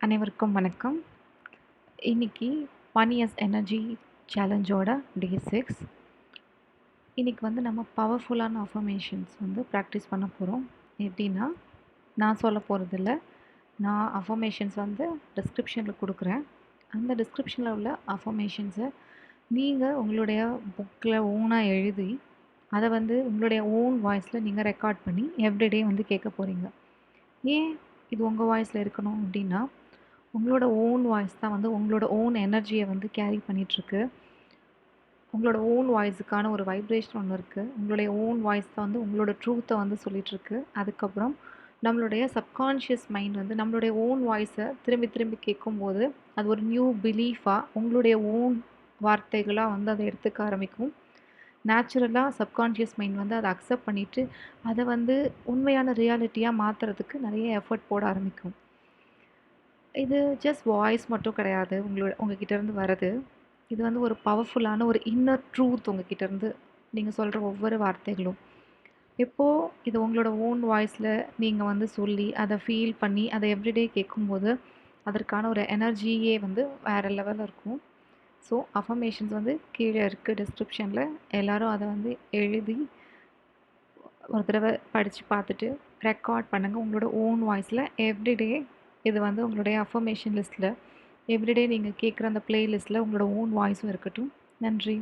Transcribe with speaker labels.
Speaker 1: அனைவருக்கும் வணக்கம். இன்னைக்கு ஒன் இயர்ஸ் எனர்ஜி சேலஞ்சோட டே சிக்ஸ் இன்றைக்கி வந்து நம்ம பவர்ஃபுல்லான அஃபர்மேஷன்ஸ் வந்து ப்ராக்டிஸ் பண்ண போகிறோம் எப்படின்னா நான் சொல்ல போகிறதில்ல நான் அஃபர்மேஷன்ஸ் வந்து டிஸ்கிரிப்ஷனில் கொடுக்குறேன். அந்த டிஸ்கிரிப்ஷனில் உள்ள அஃபர்மேஷன்ஸை நீங்கள் உங்களுடைய புக்கில் ஓனாக எழுதி அதை வந்து உங்களுடைய ஓன் வாய்ஸில் நீங்கள் ரெக்கார்ட் பண்ணி எவ்ரிடே வந்து கேட்க போகிறீங்க ஏன் இது உங்கள் வாய்ஸில் இருக்கணும் அப்படின்னா உங்களோட ஓன் வாய்ஸ் தான் வந்து உங்களோட ஓன் எனர்ஜியை வந்து கேரி பண்ணிகிட்ருக்கு உங்களோட ஓன் வாய்ஸுக்கான ஒரு வைப்ரேஷன் ஒன்று இருக்குது உங்களுடைய ஓன் வாய்ஸ் தான் வந்து உங்களோட ட்ரூத்தை வந்து சொல்லிகிட்ருக்கு அதுக்கப்புறம் நம்மளுடைய சப்கான்ஷியஸ் மைண்ட் வந்து நம்மளுடைய ஓன் வாய்ஸை திரும்பி திரும்பி கேட்கும்போது அது ஒரு நியூ பிலீஃபாக உங்களுடைய ஓன் வார்த்தைகளாக வந்து அதை எடுத்துக்க ஆரம்பிக்கும். நேச்சுரலாக சப்கான்ஷியஸ் மைண்ட் வந்து அதை அக்செப்ட் பண்ணிவிட்டு அதை வந்து உண்மையான ரியாலிட்டியாக மாற்றுறதுக்கு நிறைய எஃபர்ட் போட ஆரம்பிக்கும். இது ஜஸ்ட் வாய்ஸ் மட்டும் கிடையாது. உங்களோட உங்ககிட்டேருந்து வர்றது. இது வந்து ஒரு பவர்ஃபுல்லான ஒரு இன்னர் ட்ரூத் உங்ககிட்டேருந்து நீங்கள் சொல்கிற ஒவ்வொரு வார்த்தைகளும். எப்போது இது உங்களோட ஓன் வாய்ஸில் நீங்கள் வந்து சொல்லி அதை ஃபீல் பண்ணி அதை எவ்ரிடே கேட்கும்போது அதற்கான ஒரு எனர்ஜியே வந்து வேறு லெவலில் இருக்கும். ஸோ அஃபர்மேஷன்ஸ் வந்து கீழே இருக்குது டிஸ்கிரிப்ஷனில் எல்லோரும் அதை வந்து எழுதி ஒரு தடவை படித்து பார்த்துட்டு ரெக்கார்ட் பண்ணுங்கள் உங்களோட ஓன் வாய்ஸில் எவ்ரிடே இது வந்து உங்களுடைய அஃபர்மேஷன் லிஸ்ட்டில் எவ்ரிடே நீங்கள் கேட்குற அந்த பிளேலிஸ்ட்டில் உங்களோட ஓன் வாய்ஸும் இருக்கட்டும். நன்றி.